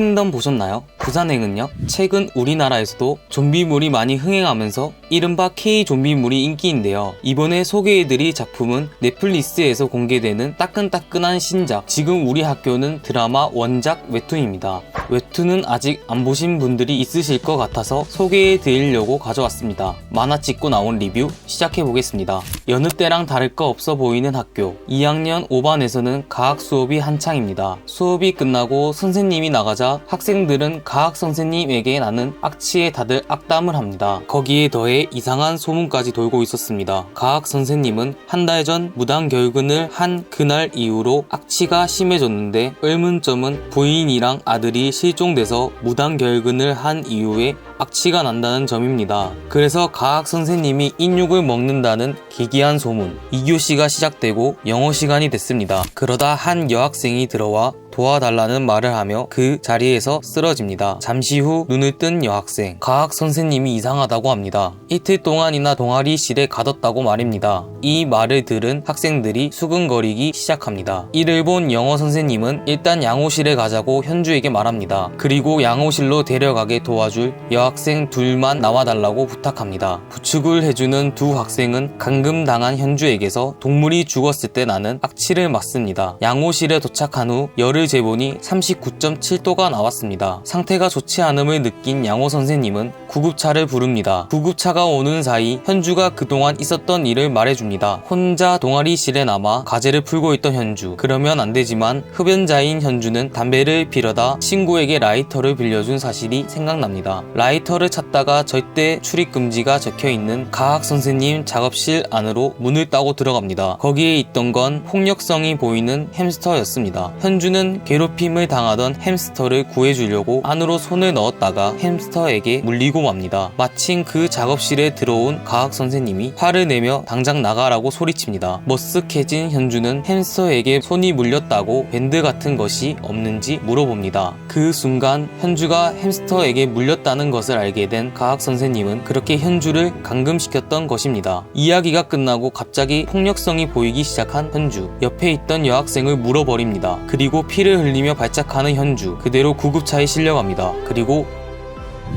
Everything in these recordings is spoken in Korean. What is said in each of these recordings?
킹덤 보셨나요? 부산행은요? 최근 우리나라에서도 좀비물이 많이 흥행하면서 이른바 K 좀비물이 인기인데요. 이번에 소개해드릴 작품은 넷플릭스에서 공개되는 따끈따끈한 신작 지금 우리 학교는 드라마 원작 웹툰입니다. 웹툰은 아직 안 보신 분들이 있으실 것 같아서 소개해드리려고 가져왔습니다. 만화 찍고 나온 리뷰 시작해보겠습니다. 여느 때랑 다를 거 없어 보이는 학교 2학년 5반에서는 과학 수업이 한창입니다. 수업이 끝나고 선생님이 나가자 학생들은 과학 선생님에게 나는 악취에 다들 악담을 합니다. 거기에 더해 이상한 소문까지 돌고 있었습니다. 과학 선생님은 한 달 전 무단 결근을 한 그날 이후로 악취가 심해졌는데 의문점은 부인이랑 아들이 실종돼서 무단 결근을 한 이후에 악취가 난다는 점입니다. 그래서 과학 선생님이 인육을 먹는다는 기괴한 소문. 2교시가 시작되고 영어 시간이 됐습니다. 그러다 한 여학생이 들어와 도와달라는 말을 하며 그 자리에서 쓰러집니다. 잠시 후 눈을 뜬 여학생. 과학 선생님이 이상하다고 합니다. 이틀 동안이나 동아리실에 가뒀다고 말입니다. 이 말을 들은 학생들이 수근거리기 시작합니다. 이를 본 영어 선생님은 일단 양호실에 가자고 현주에게 말합니다. 그리고 양호실로 데려가게 도와줄 여학생 둘만 나와달라고 부탁합니다. 부축을 해주는 두 학생은 감금 당한 현주에게서 동물이 죽었을 때 나는 악취를 맡습니다. 양호실에 도착한 후 열을 재보니 39.7도가 나왔습니다. 상태가 좋지 않음을 느낀 양호 선생님은 구급차를 부릅니다. 구급차가 오는 사이 현주가 그동안 있었던 일을 말해줍니다. 혼자 동아리실에 남아 과제를 풀고 있던 현주. 그러면 안 되지만 흡연자인 현주는 담배를 피려다 친구에게 라이터를 빌려준 사실이 생각납니다. 라이터를 찾다가 절대 출입 금지가 적혀 있는 과학 선생님 작업실 안으로 문을 따고 들어갑니다. 거기에 있던 건 폭력성이 보이는 햄스터였습니다. 현주는 괴롭힘을 당하던 햄스터를 구해주려고 안으로 손을 넣었다가 햄스터에게 물리고 맙니다. 마침 그 작업실에 들어온 과학 선생님이 화를 내며 당장 나가라고 소리칩니다. 머쓱해진 현주는 햄스터에게 손이 물렸다고 밴드 같은 것이 없는지 물어봅니다. 그 순간 현주가 햄스터에게 물렸다는 것을 알게 된 과학 선생님은 그렇게 현주를 감금시켰던 것입니다. 이야기가 끝나고 갑자기 폭력성이 보이기 시작한 현주. 옆에 있던 여학생을 물어버립니다. 그리고 피를 흘리며 발작하는 현주. 그대로 구급차에 실려갑니다. 그리고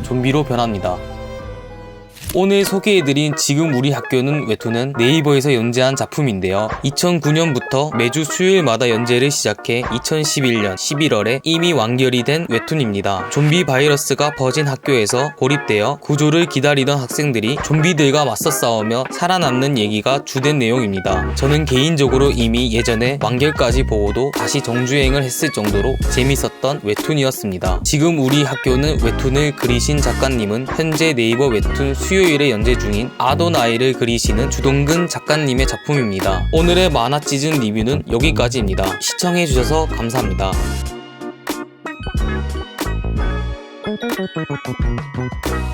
좀비로 변합니다. 오늘 소개해드린 지금 우리 학교는 웹툰은 네이버에서 연재한 작품인데요. 2009년부터 매주 수요일마다 연재를 시작해 2011년 11월에 이미 완결이 된 웹툰입니다. 좀비 바이러스가 퍼진 학교에서 고립되어 구조를 기다리던 학생들이 좀비들과 맞서 싸우며 살아남는 얘기가 주된 내용입니다. 저는 개인적으로 이미 예전에 완결까지 보고도 다시 정주행을 했을 정도로 재밌었던 웹툰이었습니다. 지금 우리 학교는 웹툰을 그리신 작가님은 현재 네이버 웹툰 수요 일에 연재 중인 아도나이를 그리시는 주동근 작가님의 작품입니다. 오늘의 만화 시즌 리뷰는 여기까지입니다. 시청해주셔서 감사합니다. Thank you.